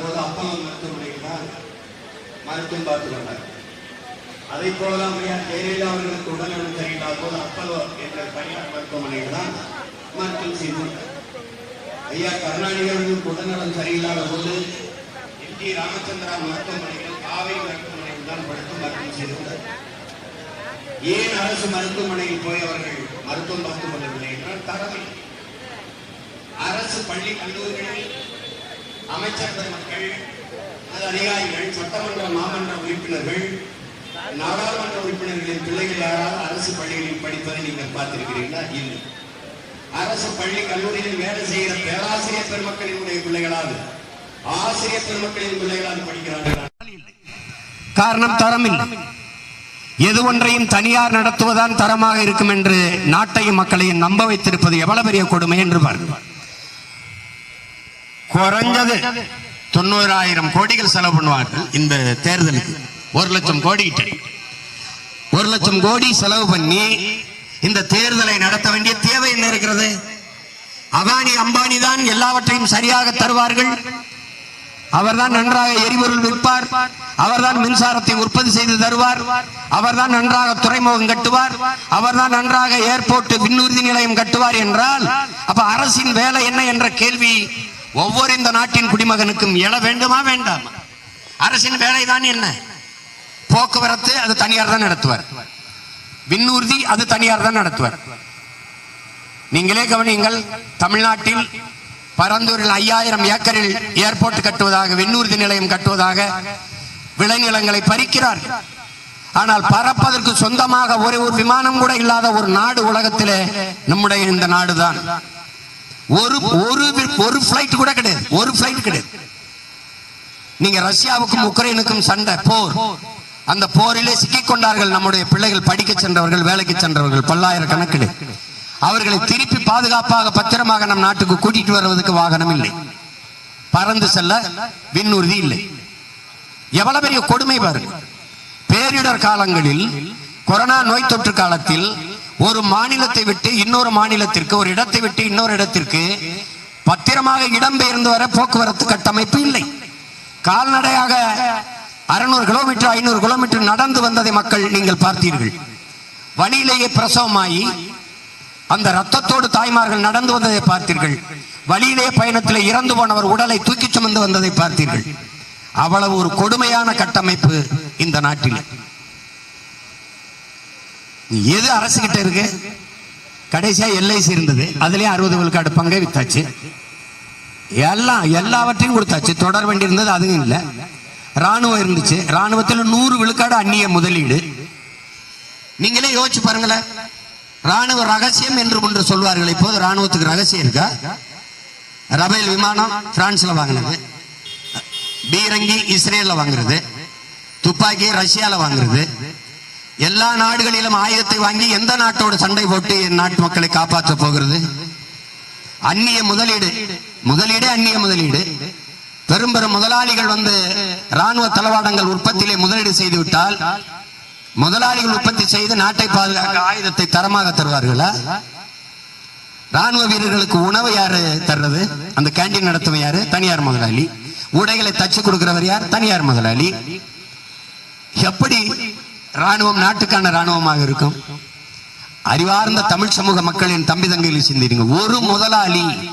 போது அப்பல்லோ மருத்துவமனையில் தான் மருத்துவம் பார்த்து கொண்டார். அதை போல அம்மையார் ஜெயலலிதா அவர்களுக்கு உடல்நலம் சரியில்லாத போது அப்பலோ என்ற தனியார் மருத்துவமனையில் தான் மருத்துவம் செய்து ஐயா கருணாநிதி அவர்களுக்கு உடல்நலம் சரியில்லாத போது என் டி ராமச்சந்திரா மருத்துவமனையில் காவை மருத்துவமனையில் தான் படுத்து மருத்துவம் செய்திருந்தார் ஏன் அரசு மருத்துவமனையில் போய் அவர்கள் மருத்துவம் பார்த்துக் கொள்ளவில்லை என்றால் தரவில்லை. அரசு பள்ளி கல்லூரிகளில் அமைச்சர் பெருமக்கள் அதிகாரிகள் சட்டமன்ற மாமன்ற உறுப்பினர்கள் நாடாளுமன்ற உறுப்பினர்களின் பிள்ளைகள் யாராவது அரசு பள்ளிகளில் படிப்பதை நீங்கள் பார்த்திருக்கிறீர்களா? இல்லை. அரசு பள்ளி கல்லூரியில் வேலை செய்கிற பேராசிரியர் பெருமக்களினுடைய பிள்ளைகளாவது ஆசிரியர் பெருமக்களின் பிள்ளைகளாவது படிக்கிறார்கள்? காரணம் தரம் இல்லை எது ஒன்றையும் தனியார் நடத்துவதான் தரமாக இருக்கும் என்று நாட்டையும் மக்களையும் நம்ப வைத்திருப்பது எவ்வளவு பெரிய கொடுமை என்று பார்க்கிறார் குறைஞ்சது தொண்ணூறாயிரம் கோடிகள் செலவு பண்ணுவார்கள் இந்த தேர்தலுக்கு. ஒரு லட்சம் கோடி ஒரு லட்சம் கோடி செலவு பண்ணி இந்த தேர்தலை நடத்த வேண்டிய தேவை என்ன இருக்கிறது? அதானி அம்பானி தான் எல்லாவற்றையும் சரியாக தருவார்கள். அவர்தான் நன்றாக எரிபொருள் விற்பார். அவர்தான் மின்சாரத்தை உற்பத்தி செய்து தருவார். அவர்தான் நன்றாக துறைமுகம் கட்டுவார். அவர்தான் நன்றாக ஏர்போர்ட் விண்ணூர்தி நிலையம் கட்டுவார் என்றால் அப்ப அரசின் வேலை என்ன என்ற கேள்வி ஒவ்வொரு இந்த நாட்டின் குடிமகனுக்கும் எழ வேண்டுமா வேண்டாம்? அரசின் வேலைதான் என்ன? போக்குவரத்து அது தனியார் தான் நடத்துவார். விண்ணூர்தி அது தனியார் தான் நடத்துவார். நீங்களே கவனியுங்கள் தமிழ்நாட்டில் பரந்தூரில் ஐயாயிரம் ஏக்கரில் ஏர்போர்ட் கட்டுவதாக விண்ணூர்தி நிலையம் கட்டுவதாக விளைநிலங்களை பறிக்கிறார்கள். ஆனால் பறப்பதற்கு சொந்தமாக ஒரே ஒரு விமானம் கூட இல்லாத ஒரு நாடு உலகத்திலே நம்முடைய இந்த நாடுதான். ஒரு ஒரு ஒரு பிளைட் கூட கிடையாது. ஒரு பிளைட் கிடையாது. நீங்க ரஷ்யாவுக்கும் உக்ரைனுக்கும் சண்டை போர். அந்த போரிலே சிக்கிக் கொண்டார்கள் நம்முடைய பிள்ளைகள் படிக்க சென்றவர்கள் வேலைக்கு சென்றவர்கள் பல்லாயிரக்கணக்கில். அவர்களை திருப்பி பாதுகாப்பாக பத்திரமாக நம் நாட்டுக்கு கூட்டிட்டு வருவதற்கு வாகனம் இல்லை. பறந்து செல்ல விண்ணுறுதி இல்லை. எவ்வளவு பெரிய கொடுமை பாருங்க. பேரிடர் காலங்களில் கொரோனா நோய் தொற்று காலத்தில் ஒரு மாநிலத்தை விட்டு இன்னொரு மாநிலத்திற்கு ஒரு இடத்தை விட்டு இன்னொரு இடத்திற்கு பத்திரமாக இடம்பெயர்ந்து வர போக்குவரத்து கட்டமைப்பு இல்லை. கால்நடையாக அறுநூறு கிலோமீட்டர் ஐநூறு கிலோமீட்டர் நடந்து வந்ததை மக்கள் நீங்கள் பார்த்தீர்கள். வழியிலேயே பிரசவமாகி அந்த ரத்தத்தோடு தாய்மார்கள் நடந்து வந்ததை பார்த்தீர்கள். வழியிலே பயணத்தில் இறந்து போனவர் உடலை தூக்கிச் சுமந்து வந்ததை பார்த்தீர்கள். அவ்வளவு ஒரு கொடுமையான கட்டமைப்பு இந்த நாட்டில். எது அரசு கிட்ட இருக்கு? கடைசியா எல்ஐசி இருந்தது. அதுலயும் அறுபது விழுக்காடு பங்கை வித்தாச்சு. எல்லாம் எல்லாவற்றையும் கொடுத்தாச்சு. தொடர் வண்டி இருந்தது அதுவும் இல்லை. ராணுவம் இருந்துச்சு. ராணுவத்தில் நூறு விழுக்காடு அந்நிய முதலீடு. நீங்களே யோசிச்சு பாருங்களேன். ராணுவ ரகசியம் என்று ஒன்று சொல்வார்கள். இப்போது ராணுவத்துக்கு ரகசியம் இருக்கா? ரபேல் விமானம் பிரான்ஸ்ல வாங்கினது. பீரங்கி இஸ்ரேலில் வாங்குறது. துப்பாக்கி ரஷ்யால வாங்குறது. எல்லா நாடுகளிலும் ஆயுதத்தை வாங்கி எந்த நாட்டோட சண்டை போட்டு என் நாட்டு மக்களை காப்பாற்ற போகிறது? அந்நிய முதலீடு. முதலீடே அந்நிய முதலீடு. பெரும் பெரும் முதலாளிகள் வந்து ராணுவ தளவாடங்கள் உற்பத்தியிலே முதலீடு செய்து விட்டால் முதலாளிகள் உற்பத்தி செய்து நாட்டை பாதுகாக்க ஆயுதத்தை தரமாக தருவார்களா? ராணுவ வீரர்களுக்கு உணவு யாரு தர்றது? அந்த கேண்டீன் நடத்துவன் யாரு? தனியார் முதலாளி. உடைகளை தச்சு கொடுக்கிறவர் யார்? தனியார் முதலாளி. எப்படி ராணுவம் நாட்டுக்கான ராணுவமாக இருக்கும். அறிவார்ந்த தமிழ் சமூக மக்களின் தம்பி தங்கையில் சிந்திடுங்க. ஒரு முதலாளி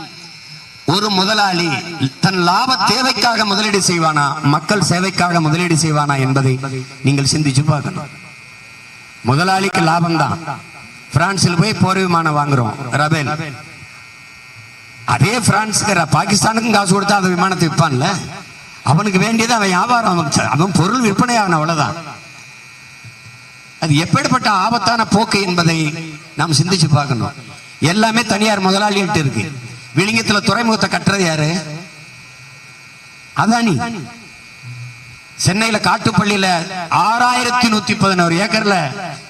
ஒரு முதலாளி தன் லாப தேவைக்காக முதலீடு செய்வானா மக்கள் சேவைக்காக முதலீடு செய்வானா என்பதை நீங்கள் சிந்திச்சு பார்க்கணும். முதலாளிக்கு லாபம் தான் பிரான்சில் போய் போர் விமானம் வாங்குறோம் ரபேல். அதே பிரான்ஸுக்கு ர- பாகிஸ்தானுக்கும் காசு கொடுத்தா அந்த விமானத்தை விற்பான்ல? அவனுக்கு வேண்டியது அவன் வியாபாரம் அவன் அவன் பொருள் விற்பனை ஆகணும் அவ்வளவுதான். அது எப்படிப்பட்ட ஆபத்தான போக்கு என்பதை நாம் சிந்திச்சு பார்க்கணும். எல்லாமே தனியார் முதலாளிகிட்ட இருக்கு. விளிங்கத்துல துறைமுகத்தை கட்டுறது யாரு? அதானி. சென்னையில காட்டுப்பள்ளியில ஆறாயிரத்தி நூத்தி பதினோரு ஏக்கர்ல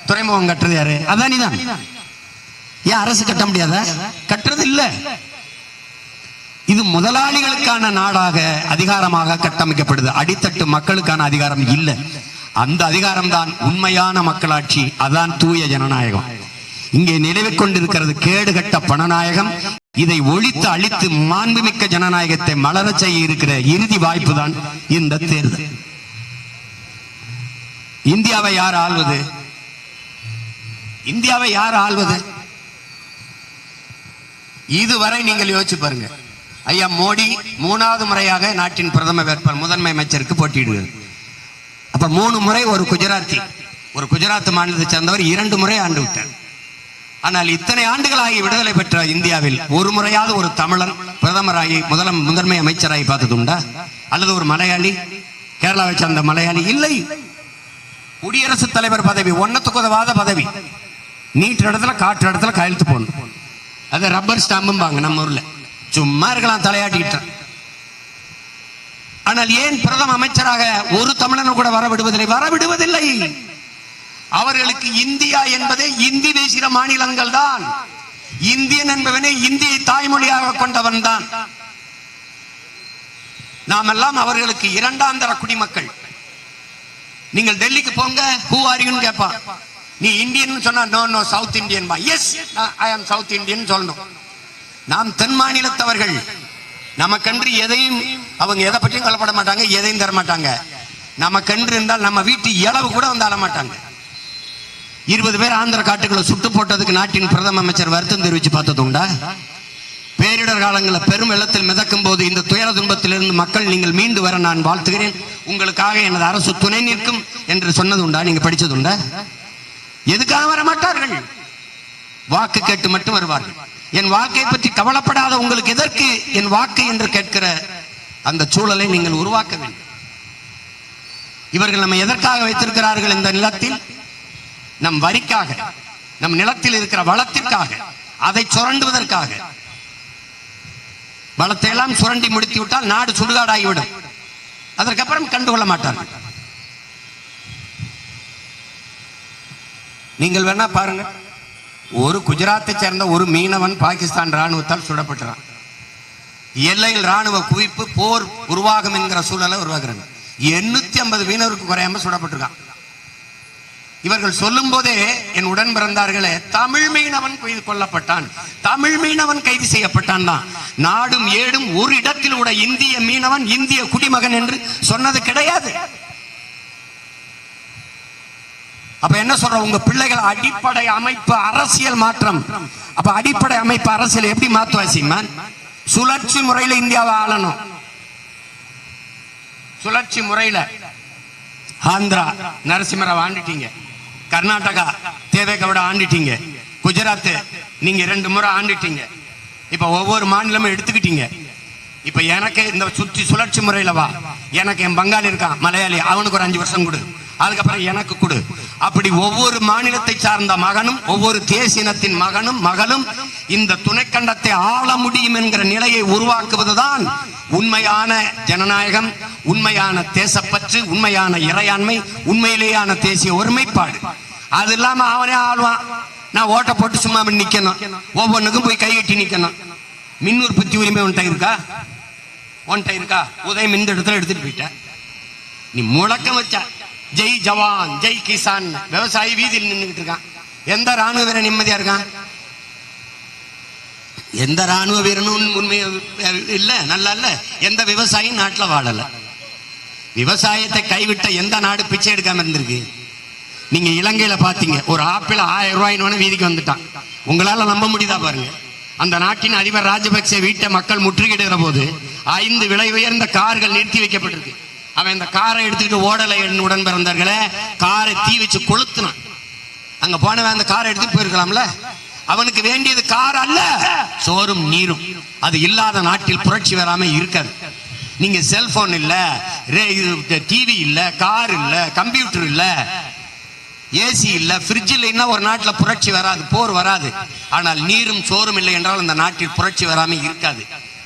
துறைமுகம் கட்டுறது யாரு? அதானி தான் ஏன் அரசு கட்ட முடியாத? கட்டுறது இல்ல. இது முதலாளிகளுக்கான நாடாக அதிகாரமாக கட்டமைக்கப்படுது. அடித்தட்டு மக்களுக்கான அதிகாரம் இல்லை. அந்த அதிகாரம்தான் உண்மையான மக்களாட்சி அதான் தூய ஜனநாயகம். இங்கே நிலவிக் கொண்டிருக்கிறது கேடுகட்ட பணநாயகம். இதை ஒழித்து அழித்து மாண்புமிக்க ஜனநாயகத்தை மலர செய்ய இருக்கிற இறுதி வாய்ப்பு தான் இந்த தேர்தல். இந்தியாவை யார் ஆள்வது? இந்தியாவை யார் ஆள்வது? இதுவரை நீங்கள் யோசிச்சு பாருங்க. ஐயா மோடி மூணாவது முறையாக நாட்டின் பிரதம வேட்பாளர் முதன்மை அமைச்சருக்கு போட்டியிடுவது அப்ப மூணு முறை ஒரு குஜராத்தி. ஒரு குஜராத் மாநிலத்தை சேர்ந்தவர் இரண்டு முறை ஆண்டு விட்டார். ஆனால் இத்தனை ஆண்டுகளாகி விடுதலை பெற்ற இந்தியாவில் ஒரு முறையாவது ஒரு தமிழன் பிரதமராகி முதல முதன்மை அமைச்சராகி பார்த்தது உண்டா? அல்லது ஒரு மலையாளி? கேரளாவை சேர்ந்த மலையாளி இல்லை. குடியரசுத் தலைவர் பதவி ஒன்னத்துக்கு உதவாத பதவி. நீட்டு இடத்துல காற்று இடத்துல கையெழுத்து போடணும் அது ரப்பர் ஸ்டாம்பும்பாங்க நம்ம ஊரில். சும்மா இருக்கலாம் தலையாட்டிக்கிட்டேன் ஆனால் ஏன் பிரதம அமைச்சராக ஒரு தமிழனும் கூட வர விடுவதில்லை அவர்களுக்கு இந்தியா என்பதே இந்தி பேசுகிற மாநிலங்கள் தான். இந்தியன் என்பவனே இந்தியை தாய்மொழியாக கொண்டவன் தான். நாம் எல்லாம் அவர்களுக்கு இரண்டாம் தர குடிமக்கள். நீங்கள் டெல்லிக்கு போங்க ஹூ ஆர் யூன்னு கேட்பான் நீ இந்தியன் சொன்னா நோ நோ சவுத் இந்தியன் பா yes I am south Indian சொல்லணும். நாம் தென் மாநிலத்தவர்கள். நமக்கன்று எதையும் அவங்க எதை பற்றியும் கவலைப்பட மாட்டாங்க எதையும் தர மாட்டாங்க. கன்று இருந்தால் நம்ம வீட்டு இளவு கூட வந்து அழமாட்டாங்க இருபது பேர் ஆந்திர காட்டுகளை சுட்டு போட்டதுக்கு நாட்டின் பிரதம அமைச்சர் வருத்தம் தெரிவிச்சு பார்த்தது உண்டா? பேரிடர் காலங்களில் பெரும் வெள்ளத்தில் மிதக்கும் போது இந்த துயர துன்பத்திலிருந்து மக்கள் நீங்கள் மீண்டு வர நான் வாழ்த்துகிறேன். உங்களுக்காக எனது அரசு துணை நிற்கும் என்று சொன்னது உண்டா? நீங்க படிச்சது உண்டா? எதுக்காக வர மாட்டார்கள் வாக்கு கேட்டு மட்டும் வருவார்கள். என் வாக்கை பற்றி கவலைப்படாத உங்களுக்கு எதற்கு என் வாக்கு என்று கேட்கிற அந்த சூழலை நீங்கள் உருவாக்க வேண்டும். இவர்கள் நம்ம எதற்காக வைத்திருக்கிறார்கள் இந்த நிலத்தில்? நம் வரிக்காக நம் நிலத்தில் இருக்கிற வளத்திற்காக அதை சுரண்டுவதற்காக. வளத்தை எல்லாம் சுரண்டி முடித்து விட்டால் நாடு சுடுகாடாகிவிடும். அதற்கப்புறம் கண்டுகொள்ள மாட்டார்கள். நீங்கள் வேணா பாருங்க. ஒரு குஜராத்தை சேர்ந்த ஒரு மீனவன் பாகிஸ்தான் ராணுவத்தால் சுடப்பட்டுறான். எல்லையில் ராணுவ குவிப்பு போர் உருவாகும் என்கிற சூழலை உருவாக்குறாங்க. எண்ணூத்தி ஐம்பது மீனவருக்கு குறையாம சுடப்பட்டிருக்கான். இவர்கள் சொல்லும் போதே என் உடன் பிறந்தார்களே தமிழ் மீனவன் கைது கொல்லப்பட்டான். தமிழ் மீனவன் கைது செய்யப்பட்டான் தான். நாடும் ஏடும் ஒரு இடத்தில் கூட இந்திய மீனவன் இந்திய குடிமகன் என்று சொன்னது கிடையாது. அப்ப என்ன சொல்ற? உங்க பிள்ளைகள் அடிப்படை அமைப்பு அரசியல் மாற்றம். அப்ப அடிப்படை அமைப்பு அரசியல் எப்படி மாத்துவா சீமான்? சுழற்சி முறையில் இந்தியாவை ஆளணும். சுழற்சி முறையில். ஆந்திரா நரசிம்மராவ் ஆண்டுட்டீங்க. கர்நாடகா தேவேகவுட ஆண்டுட்டீங்க. குஜராத் நீங்க ரெண்டு முறை ஆண்டுட்டீங்க. இப்ப ஒவ்வொரு மாநிலமும் எடுத்துக்கிட்டீங்க. இப்ப எனக்கு இந்த சுற்றி சுழற்சி முறையில வா. எனக்கு என் பங்காளி இருக்கான் மலையாளி. அவனுக்கு ஒரு அஞ்சு வருஷம் கொடு. அதுக்கப்புறம் எனக்கு கொடு. அப்படி ஒவ்வொரு மாநிலத்தை சார்ந்த மகனும் ஒவ்வொரு தேசினத்தின் மகனும் மகளும் இந்த துணைக்கண்டத்தை ஆள முடியும் என்கிற நிலையை உருவாக்குவதுதான் உண்மையான ஜனநாயகம் உண்மையான தேசப்பற்று உண்மையான இறையாண்மை உண்மையிலேயான தேசிய ஒருமைப்பாடு. அது இல்லாம அவனே ஆளுவான். நான் ஓட்ட போட்டு சும்மா நிக்கணும். ஒவ்வொன்றுக்கும் போய் கைகட்டி நிக்கணும். மின் உற்பத்தி உரிமை உன்ட்ட இருக்கா? உன்ட்ட இருக்கா? உதயம் இந்த இடத்துல எடுத்துட்டு போயிட்ட. நீ முழக்கம் வச்ச. ஜெய் ஜவான் ஜெய் கிசான். விவசாயி வீதியில் நின்றுகிட்டு இருக்கான். எந்த ராணுவ வீரன் நிம்மதியா இருக்கான்? எந்த ராணுவ வீரனும் உண்மை இல்லை நல்லா இல்ல. எந்த விவசாயியும் நாட்டில் வாழல. விவசாயத்தை கைவிட்ட எந்த நாடு பிச்சை எடுக்காம இருந்திருக்கு? நீங்க இலங்கையில பாத்தீங்க ஒரு ஆப்பிள் ஆயிரம் ரூபாயின்னு வீதிக்கு வந்துட்டான். உங்களால நம்ப முடியுதா பாருங்க. அந்த நாட்டின் அதிபர் ராஜபக்சே வீட்டை மக்கள் முற்றுகையிடுகிற போது ஐந்து விலை உயர்ந்த கார்கள் நிறுத்தி வைக்கப்பட்டிருக்கு. அவன் இந்த காரை எடுத்துக்கிட்டு ஓடலை என் உடன் பிறந்தார்களே காரை தீ வச்சு கொளுத்துனான். அங்க போனவன் அந்த காரை எடுத்துட்டு போயிருக்கலாம்ல? அவனுக்கு வேண்டியது கார் அல்ல சோறும் நீரும். அது இல்லாத நாட்டில் புரட்சி வராம இருக்காது. நீங்க செல்போன் இல்ல டிவி இல்ல கார் இல்ல கம்ப்யூட்டர் இல்ல ஏசி இல்ல ஃப்ரிட்ஜ் இல்லைன்னா ஒரு நாட்டில் புரட்சி வராது போர் வராது. ஆனால் நீரும் சோறும் இல்லை என்றால் அந்த நாட்டில் புரட்சி வராமல் இருக்காது.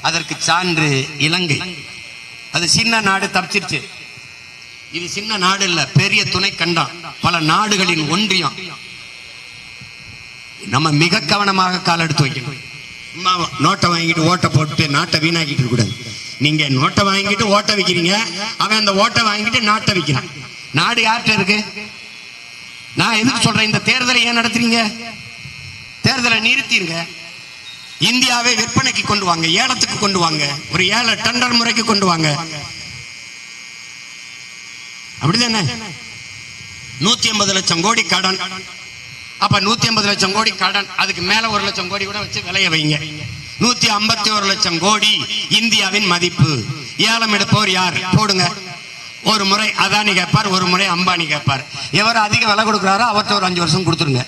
அதற்கு சான்று இலங்கை. அது சின்ன நாடு தப்பிச்சிருச்சு. இது சின்ன நாடு இல்ல பெரிய துணை கண்டம் பல நாடுகளின் ஒன்றியம். நம்ம மிக கவனமாக கால் எடுத்து வைக்கணும். நோட்டை வாங்கிட்டு ஓட்டை போட்டு நாட்டை வீணாக்கிட்டு கூடாது. நீங்க நோட்டை வாங்கிட்டு ஓட்டை வைக்கிறீங்க அவன் அந்த ஓட்டை வாங்கிட்டு நாட்டை வைக்கிறான். நாடு யார்கிட்ட இருக்கு? நான் எதுக்கு சொல்றேன் இந்த தேர்தலை ஏன் நடத்துறீங்க? தேர்தலை நிறுத்திருங்க. இந்தியாவை விற்பனைக்கு கொண்டு வாங்க ஏலத்துக்கு கொண்டு வாங்க ஒரு ஏழை டண்டர் முறைக்கு கொண்டு வாங்க. அப்படிதானே? நூத்தி ஐம்பது லட்சம் கோடி கடன். அப்ப நூத்தி ஐம்பது லட்சம் கோடி கடன் அதுக்கு மேல ஒரு லட்சம் கோடி கூட வச்சு விலைய வைங்க. நூத்தி ஐம்பத்தி ஒரு லட்சம் கோடி இந்தியாவின் மதிப்பு. ஏலம் எடுப்பவர் யார்? போடுங்க. ஒரு முறை அதானி கேட்பார் ஒரு முறை அம்பானி கேட்பார். எவர் அதிக விலை கொடுக்குறாரோ அவர்கிட்ட ஒரு அஞ்சு வருஷம் கொடுத்துருங்க.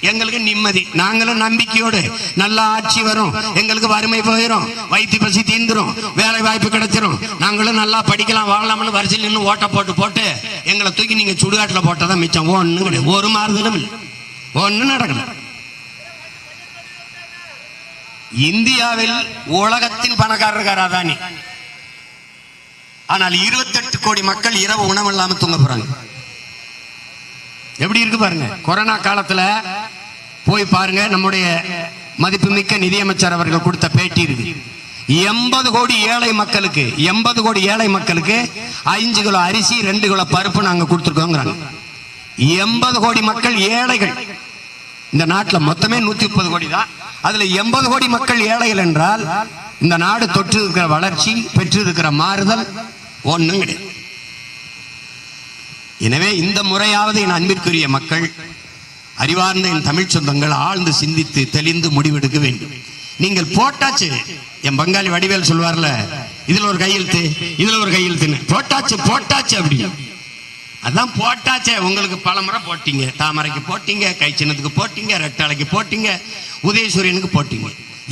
எங்களுக்கு நிம்மதி. நாங்களும் நம்பிக்கையோடு நல்ல ஆட்சி வரும். எங்களுக்கு வறுமை போயிடும் வயிற்று பசி தீந்துரும். வேலை வாய்ப்பு கிடைச்சிரும். நாங்களும் நல்லா படிக்கலாம் வாழலாம்னு வரிசையில் நின்று ஓட்ட போட்டு போட்டு எங்களை தூக்கி நீங்க சுடுகாட்டில் போட்டதான் மிச்சம். ஒன்றும் கிடையாது. ஒரு மாறுதலும் இல்லை. ஒன்றும் நடக்கல. இந்தியாவில் உலகத்தின் பணக்காரர் இருக்கார் அதானி. ஆனால் இருபத்தெட்டு கோடி மக்கள் இரவு உணவு இல்லாம தூங்க போறாங்க. எப்படி இருக்கு பாருங்க. கொரோனா காலத்துல போய் பாருங்க நம்முடைய மதிப்புமிக்க நிதியமைச்சர் அவர்கள் கொடுத்த பேட்டி இருக்கு எண்பது கோடி ஏழை மக்களுக்கு எண்பது கோடி ஏழை மக்களுக்கு ஐந்து கிலோ அரிசி ரெண்டு கிலோ பருப்பு நாங்க கொடுத்துருக்கோங்கிறாங்க. எண்பது கோடி மக்கள் ஏழைகள். இந்த நாட்டில் மொத்தமே நூத்தி முப்பது கோடி தான். அதுல எண்பது கோடி மக்கள் ஏழைகள் என்றால் இந்த நாடு தொற்று இருக்கிற வளர்ச்சி பெற்று இருக்கிற மாறுதல் ஒன்றும் கிடையாது. எனவே இந்த முறையாவது என் அன்பிற்குரிய மக்கள் அறிவார்ந்த என் தமிழ் சொந்தங்கள் ஆழ்ந்து சிந்தித்து தெளிந்து முடிவெடுக்க வேண்டும். நீங்கள் போட்டாச்சு. என் பங்காளி வடிவேல் சொல்வார்ல இதுல ஒரு கையெழுத்து இதுல ஒரு கையெழுத்துன்னு போட்டாச்சு போட்டாச்சு அப்படி. அதான் போட்டாச்சே. உங்களுக்கு பல முறை போட்டீங்க. தாமரைக்கு போட்டீங்க கை சின்னத்துக்கு போட்டீங்க ரெட்டாளைக்கு போட்டீங்க உதயசூரியனுக்கு போட்டீங்க.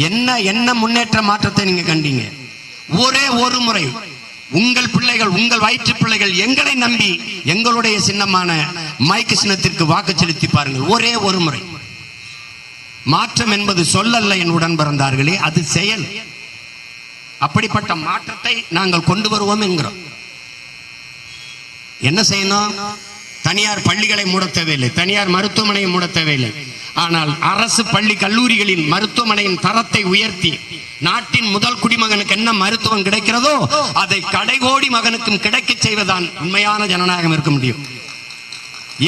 என்ன என்ன முன்னேற்ற மாற்றத்தை நீங்க கண்டீங்க? ஒரே ஒரு முறை. உங்கள் பிள்ளைகள் உங்கள் வயிற்று பிள்ளைகள் எங்களை நம்பி எங்களுடைய சின்னமான மைக்கு சின்னத்திற்கு வாக்கு செலுத்தி பாருங்கள். ஒரே ஒரு முறை. மாற்றம் என்பது சொல்லல்ல என் உடன் பிறந்தார்களே அது செயல். அப்படிப்பட்ட மாற்றத்தை நாங்கள் கொண்டு வருவோம் என்கிறோம். என்ன செய்யணும்? தனியார் பள்ளிகளை மூட தேவையில்லை. தனியார் மருத்துவமனையை மூட தேவையில்லை. ஆனால் அரசு பள்ளி கல்லூரிகளின் மருத்துவமனையின் தரத்தை உயர்த்தி நாட்டின் முதல் குடிமகனுக்கு என்ன மருத்துவம் கிடைக்கிறதோ அதை கடைகோடி மகனுக்கும் கிடைக்க செய்வதுதான் உண்மையான ஜனநாயகம் இருக்க முடியும்.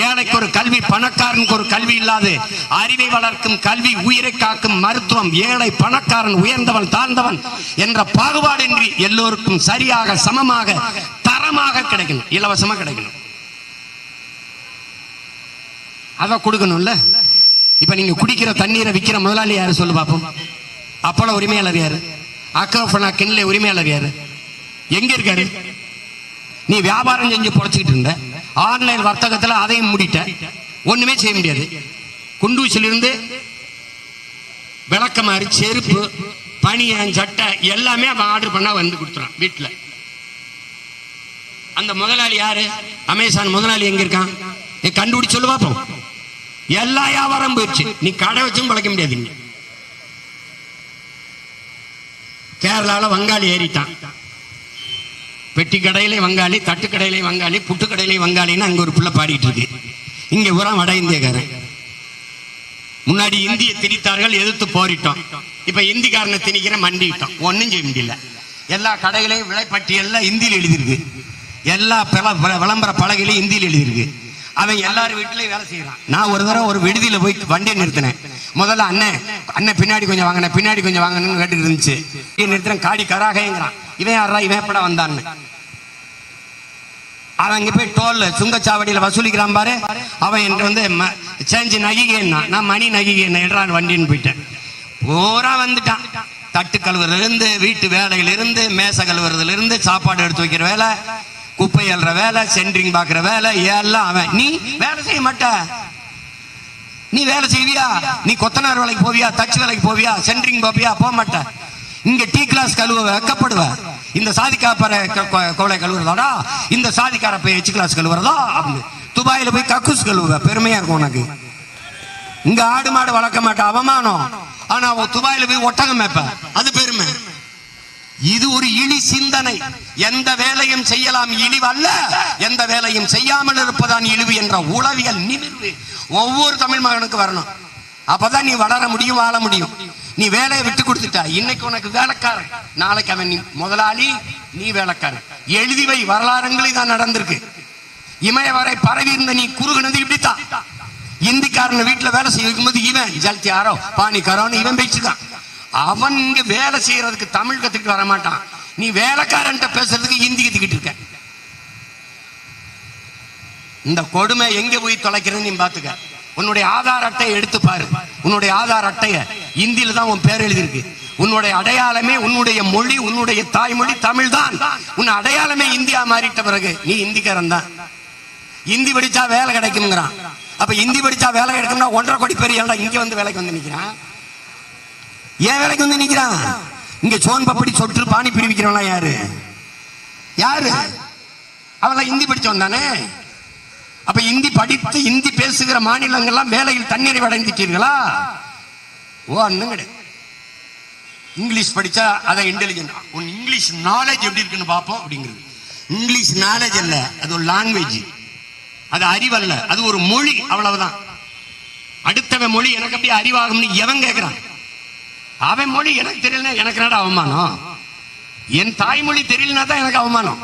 ஏழைக்கு ஒரு கல்வி பணக்காரனுக்கு ஒரு கல்வி இல்லாது அறிவை வளர்க்கும் கல்வி உயிரை காக்கும் மருத்துவம் ஏழை பணக்காரன் உயர்ந்தவன் தாழ்ந்தவன் என்ற பாகுபாடின்றி எல்லோருக்கும் சரியாக சமமாக தரமாக கிடைக்கணும் இலவசமா கிடைக்கணும். அதை கொடுக்கணும்ல? இப்ப நீங்க குடிக்கிற தண்ணீரை விற்கிற முதலாளி யாரு சொல்லு பார்ப்போம் அப்பள உரிமையாளர் யாரு? அக்கோஃபனா கிண்ணில உரிமையாளர் யாரு? எங்க இருக்காரு? நீ வியாபாரம் செஞ்சு பொழைச்சிக்கிட்டு இருந்த. ஆன்லைன் வர்த்தகத்தில் அதையும் முடிட்ட. ஒன்றுமே செய்ய முடியாது. குண்டூசிலிருந்து மாதிரி செருப்பு பனியன் சட்டை எல்லாமே அவன் ஆர்டர் பண்ணால் வந்து கொடுத்துறான் வீட்டில் அந்த முதலாளி யாரு? அமேசான் முதலாளி எங்க இருக்கான்? நீ கண்டுபிடிச்சு சொல்லு பார்ப்போம் எல்லா வியாபாரம் போயிடுச்சு நீ கடை வச்சும் பழைக்க முடியாது கேரளாவில் கேரளால வங்காளி ஏறிட்டான். பெட்டி கடையிலே வங்காளி தட்டு கடையிலே வங்காளி புட்டு கடையிலே வங்காளின்னு அங்கே ஒரு பிள்ளை பாடிட்டு இருக்கு. இங்கே பூரா வட இந்தியக்காரன். முன்னாடி இந்திய திணித்தார்கள் எதிர்த்து போரிட்டோம். இப்போ இந்திக்காரனை திணிக்கிற மண்டிட்டோம் ஒன்றும் செய்ய முடியல. எல்லா கடைகளையும் விலைப்பட்டியல்ல இந்தியில் எழுதியிருக்கு. எல்லா விளம்பர பலகையிலையும் இந்தியில் எழுதியிருக்கு. அவன் எல்லாரும் வீட்லயும் வேலை செய்யறான் நான் ஒரு தடவை ஒரு விடுதியில போய் வண்டியை நிறுத்தினேன். முதல்ல அண்ணன் அண்ணன் பின்னாடி கொஞ்சம் வாங்கினேன் பின்னாடி கொஞ்சம் வாங்கணும்னு கேட்டு இருந்துச்சு. வண்டியை நிறுத்தினேன் காடி கராகங்கிறான். இவன் யாரா இவன் எப்படா வந்தான்னு. அவன் இங்க போய் டோல்ல சுங்கச்சாவடியில வசூலிக்கிறான் பாரு. அவன் என்கிட்ட வந்து ம- நகிகேன்னா நான் மணி நகிகேன்னு என்றான் வண்டின்னு போயிட்டேன். பூரா வந்துட்டான். தட்டு கழுவுறதுல இருந்து வீட்டு வேலையில இருந்து மேச கழுவுறதுல இருந்து சாப்பாடு எடுத்து வைக்கிற வேலை. குப்பை அல்ற வேலை சென்ட்ரிங் பாக்குற வேலை எல்லாம் அவன். நீ வேலை செய்ய மாட்ட. நீ வேலை செய்வியா? நீ கொத்தனார் வேலைக்கு போவியா? தச்சு வேலைக்கு போவியா? சென்ட்ரிங் போவியா போக மாட்ட. இங்க டீ கிளாஸ் கழுவ வைக்கப்படுவ. இந்த சாதிக்காப்பற கோலை கழுவுறதாடா? இந்த சாதிக்கார போய் எச்சு கிளாஸ் கழுவுறதா? அப்படின்னு. துபாயில போய் கக்கூஸ் கழுவுவ. பெருமையா இருக்கும் உனக்கு. இங்க ஆடு மாடு வளர்க்க மாட்டேன் அவமானம். ஆனா துபாயில போய் ஒட்டகம் மேப்ப அது பெருமை. இது ஒரு இழி சிந்தனை. எந்த வேலையும் செய்யலாம் இழிவு அல்ல எந்த வேலையும் செய்யாமல் இருப்பதான் இழிவு என்ற உளவியல் நிமிர்வு. ஒவ்வொரு தமிழ் மகனுக்கு வரணும். அப்பதான் நீ வளர முடியும் வாழ முடியும். நீ வேலையை விட்டு கொடுத்துட்ட. இன்னைக்கு உனக்கு வேலைக்காரன். நாளைக்கு அவன் நீ முதலாளி நீ வேலைக்காரன். எழுதி வை தான் நடந்திருக்கு. இமய வரை பரவி இருந்த நீ குறுகுனது இப்படித்தான். இந்திக்காரன் வீட்டுல வேலை செய்யும் போது இவன் ஜல்தியாரோ பாணிக்காரோன்னு இவன் பேச்சுக்கான் அவன் இங்க வேலை செய்யறதுக்கு தமிழ் கத்துக்கிட்டு வர மாட்டான் நீ வேலைக்காரன்ட்ட பேசுறதுக்கு ஹிந்தி கத்துக்கிட்டு இருக்க. இந்த கொடுமை எங்க போய் தொலைக்கிறது நீ பாத்துக்க. உன்னுடைய ஆதார் அட்டையை எடுத்து பாரு. உன்னுடைய ஆதார் அட்டையை இந்தியில தான் உன் பேர் எழுதியிருக்கு. உன்னுடைய அடையாளமே உன்னுடைய மொழி உன்னுடைய தாய்மொழி தமிழ் தான். உன் அடையாளமே இந்தியா மாறிட்ட பிறகு நீ இந்திக்காரன் தான். இந்தி படிச்சா வேலை கிடைக்கும்ங்கிறான். அப்ப இந்தி படிச்சா வேலை கிடைக்கும்னா ஒன்றரை கோடி பேர் இங்க வந்து வேலைக்கு வந்து நிக்கிறான்? ஏன் வேலைக்கு வந்து நிக்கிறான். இங்க சோன் பப்படி சொட்டு பாணி பிரிவிக்கிறவன் யாரு? யாரு? அவெல்லாம் இந்தி படிச்சவன் தானே அப்ப இந்தி படித்து இந்தி பேசுகிற மாநிலங்கள்லாம் வேலையில் தண்ணீரை அடைந்துட்டீர்களா ஓ அண்ணன் கிடையாது. இங்கிலீஷ் படிச்சா அதை இன்டெலிஜென்ட் உன் இங்கிலீஷ் நாலேஜ் எப்படி இருக்குன்னு பார்ப்போம் அப்படிங்கிறது. இங்கிலீஷ் நாலேஜ் அல்ல அது ஒரு லாங்குவேஜ் அது அறிவல்ல அது ஒரு மொழி அவ்வளவுதான். அடுத்தவன் மொழி எனக்கு அப்படியே அறிவாகும்னு எவன் கேட்கிறான் அவன் மொழி எனக்கு தெரியலனா எனக்கு என்னடா அவமானம்? என் தாய்மொழி தெரியலனா தான் எனக்கு அவமானம்.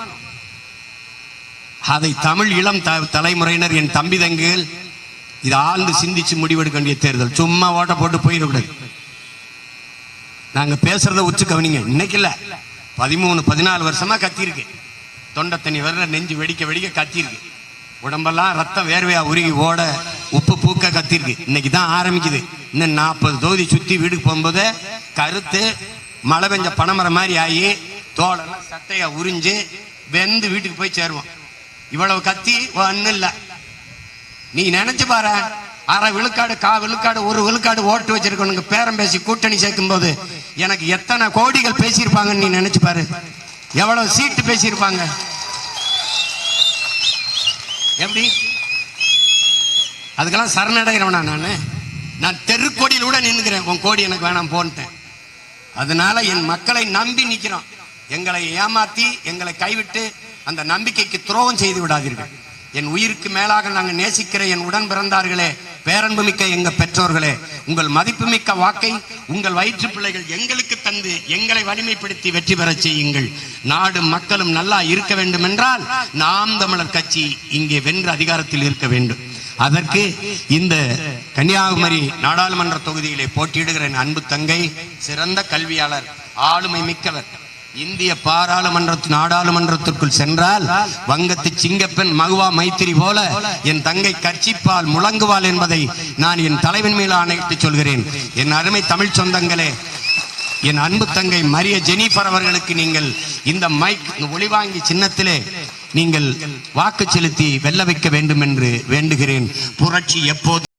அதை தமிழ் இளம் த- தலைமுறையினர் என் தம்பி தங்கைகள் இது ஆழ்ந்து சிந்திச்சு முடிவெடுக்க வேண்டிய தேர்தல். சும்மா ஓட்ட போட்டு போயிடக்கூடாது. நாங்க பேசுறத உச்சு கவனிங்க. இன்னைக்கு இல்ல. பதிமூணு பதினாலு வருஷமா கத்தியிருக்கு தொண்டை தண்ணி வர நெஞ்சு வெடிக்க வெடிக்க கத்தியிருக்கு. உடம்பெல்லாம் ரத்தம் வேர்வையா உருகி ஓட உப்பு பூக்க கத்திருக்கு இன்னைக்கு தான் ஆரம்பிக்குது. இன்னும் நாற்பது தொகுதி சுத்தி வீட்டுக்கு போகும்போது கருத்து மழை பெஞ்ச பனைமரம் மாதிரி ஆகி தோலெல்லாம் சட்டையா உறிஞ்சு வெந்து வீட்டுக்கு போய் சேருவோம். இவ்வளவு கத்தி ஒன்னும் இல்லை. நீ நினைச்சு பாரு அரை விழுக்காடு கா விழுக்காடு ஒரு விழுக்காடு ஓட்டு வச்சிருக்கணுங்க பேரம் பேசி கூட்டணி சேர்க்கும் போது எனக்கு எத்தனை கோடிகள் பேசியிருப்பாங்கன்னு நீ நினைச்சு பாரு. எவ்வளவு சீட்டு பேசியிருப்பாங்க? எப்படி? அதுக்கெல்லாம் சரணடைகிறவனா நான்? நான் தெருக்கோடியில் கூட நின்னுக்கிறேன். உன் கோடி எனக்கு வேணாம் போன்ட்டேன். அதனால என் மக்களை நம்பி நிற்கிறோம் எங்களை ஏமாத்தி எங்களை கைவிட்டு அந்த நம்பிக்கைக்கு துரோகம் செய்து விடாதீர்கள். என் உயிருக்கு மேலாக நாங்கள் நேசிக்கிற என் உடன் பிறந்தார்களே பேரன்புமிக்க எங்க பெற்றோர்களே உங்கள் மதிப்புமிக்க வாக்கை உங்கள் வயிற்று பிள்ளைகள் எங்களுக்கு தந்து எங்களை வலிமைப்படுத்தி வெற்றி பெறச் செய்யுங்கள். நாடு மக்களும் நல்லா இருக்க வேண்டும் என்றால் நாம் தமிழர் கட்சி இங்கே வென்று அதிகாரத்தில் இருக்க வேண்டும். அதற்கு இந்த கன்னியாகுமரி நாடாளுமன்ற தொகுதியிலே போட்டியிடுகிற என் அன்பு தங்கை சிறந்த கல்வியாளர் ஆளுமை மிக்கவர் இந்திய பாராளுமன்ற நாடாளுமன்றத்திற்குள் சென்றால் வங்கத்து சிங்கப்பெண் மகுவா மைத்திரி போல என் தங்கை கட்சிப்பால் முழங்குவாள் என்பதை நான் என் தலைவன் மேல் ஆணையிட்டு சொல்கிறேன். என் அருமை தமிழ் சொந்தங்களே என் அன்பு தங்கை மரிய ஜெனிஃபர் அவர்களுக்கு நீங்கள் இந்த மைக் ஒளிவாங்கி சின்னத்திலே நீங்கள் வாக்கு செலுத்தி வெல்ல வைக்க வேண்டும் என்று வேண்டுகிறேன். புரட்சி எப்போது